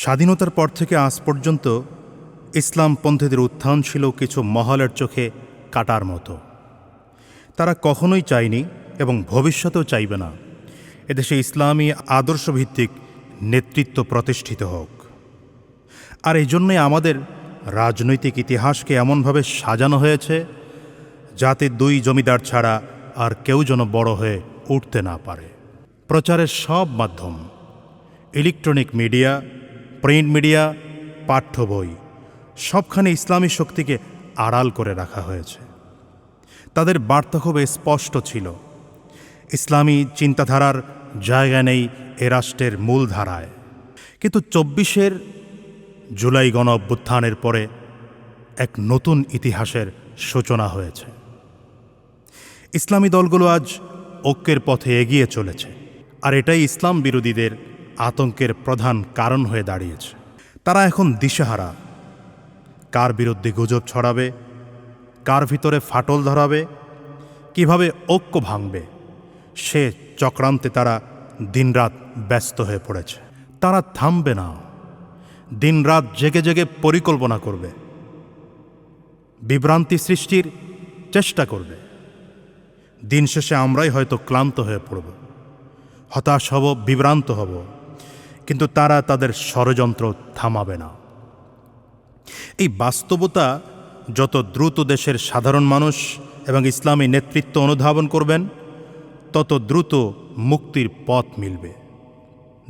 স্বাধীনতার পর থেকে আজ পর্যন্ত ইসলাম পন্থীদের উত্থান ছিল কিছু মহলের চোখে কাটার মতো। তারা কখনোই চায়নি এবং ভবিষ্যতেও চাইবে না। এদেশে ইসলামী আদর্শভিত্তিক নেতৃত্ব প্রতিষ্ঠিত হোক। আর এই জন্যে আমাদের রাজনৈতিক ইতিহাসকে এমনভাবে সাজানো হয়েছে, যাতে দুই জমিদার ছাড়া আর কেউ যেন বড় হয়ে উঠতে না পারে। প্রচারের সব মাধ্যম, ইলেকট্রনিক মিডিয়া প্রিন্ট মিডিয়া, পাঠ্য বই, সবখানে ইসলামী শক্তিকে আড়াল করে রাখা হয়েছে। তাদের বার্তা খুব স্পষ্ট ছিল। ইসলামী চিন্তাধারার জায়গা নেই এ রাষ্ট্রের মূল ধারায়। কিন্তু চব্বিশের জুলাই গণ অভ্যুত্থানের পরে এক নতুন ইতিহাসের সূচনা হয়েছে। ইসলামী দলগুলো আজ ঐক্যের পথে এগিয়ে চলেছে। আর এটাই ইসলাম বিরোধীদের আতঙ্কের প্রধান কারণ হয়ে দাঁড়িয়েছে। তারা এখন দিশেহারা। কার বিরুদ্ধে গুজব ছড়াবে? কার ভিতরে ফাটল ধরাবে? কীভাবে ঐক্য ভাঙবে? সে চক্রান্তে তারা দিনরাত ব্যস্ত হয়ে পড়েছে। তারা থামবে না। দিনরাত জেগে জেগে পরিকল্পনা করবে। বিভ্রান্তি সৃষ্টির চেষ্টা করবে। দিন শেষে আমরাই হয়তো ক্লান্ত হয়ে পড়ব। হতাশ হব, বিভ্রান্ত হব। কিন্তু তারা তাদের ষড়যন্ত্র থামাবে না। এই বাস্তবতা যত দ্রুত দেশের সাধারণ মানুষ এবং ইসলামী নেতৃত্ব অনুধাবন করবেন, তত দ্রুত মুক্তির পথ মিলবে।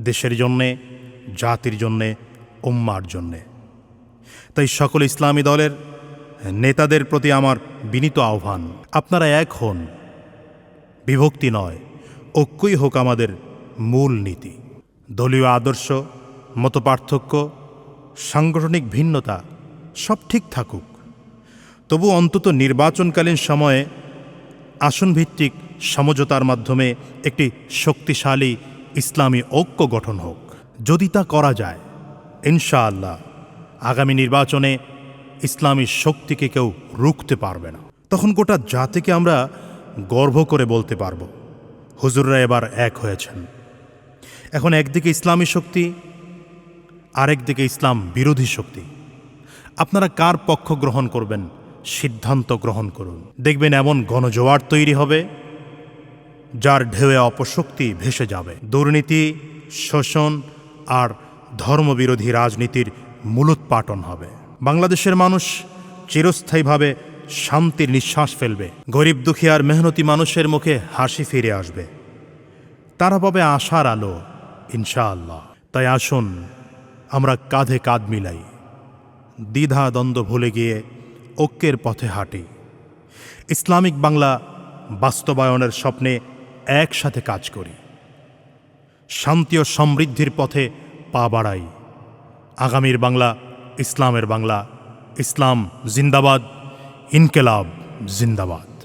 দেশের জন্যে, জাতির জন্যে, উম্মার জন্যে। তাই সকল ইসলামী দলের নেতাদের প্রতি আমার বিনীত আহ্বান, আপনারা এক হন, বিভক্তি নয়, ঐক্যই হোক আমাদের মূল নীতি দলীয় আদর্শ, মতপার্থক্য, সাংগঠনিক ভিন্নতা সব ঠিক থাকুক। তবু অন্তত নির্বাচনকালীন সময়ে আসনভিত্তিক সমঝোতার মাধ্যমে একটি শক্তিশালী ইসলামী ঐক্য গঠন হোক। যদি তা করা যায়, ইনশাআল্লাহ আগামী নির্বাচনে ইসলামী শক্তিকে কেউ রুখতে পারবে না। তখন গোটা জাতিকে আমরা গর্ব করে বলতে পারব, হুজুররা এবার এক হয়েছেন। এখন একদিকে ইসলামী শক্তি, আরেকদিকে ইসলাম বিরোধী শক্তি। আপনারা কার পক্ষ গ্রহণ করবেন? সিদ্ধান্ত গ্রহণ করুন। দেখবেন এমন গণজোয়ার তৈরি হবে, যার ঢেউয়ে অপশক্তি ভেসে যাবে। দুর্নীতি, শোষণ আর ধর্মবিরোধী রাজনীতির মূলোৎপাটন হবে। বাংলাদেশের মানুষ চিরস্থায়ীভাবে শান্তির নিঃশ্বাস ফেলবে। গরিব, দুঃখী আর মেহনতি মানুষের মুখে হাসি ফিরে আসবে। তারা পাবে আশার আলো ইনশাআল্লাহ। তাই আসুন, আমরা কাঁধে কাঁধ মিলাই, দ্বিধা দ্বন্দ্ব ভুলে গিয়ে ঐক্যের পথে হাঁটি। ইসলামিক বাংলা বাস্তবায়নের স্বপ্নে একসাথে কাজ করি। শান্তি ও সমৃদ্ধির পথে পা বাড়াই। আগামীর বাংলা, ইসলামের বাংলা, ইসলাম জিন্দাবাদ, ইনকেলাব জিন্দাবাদ।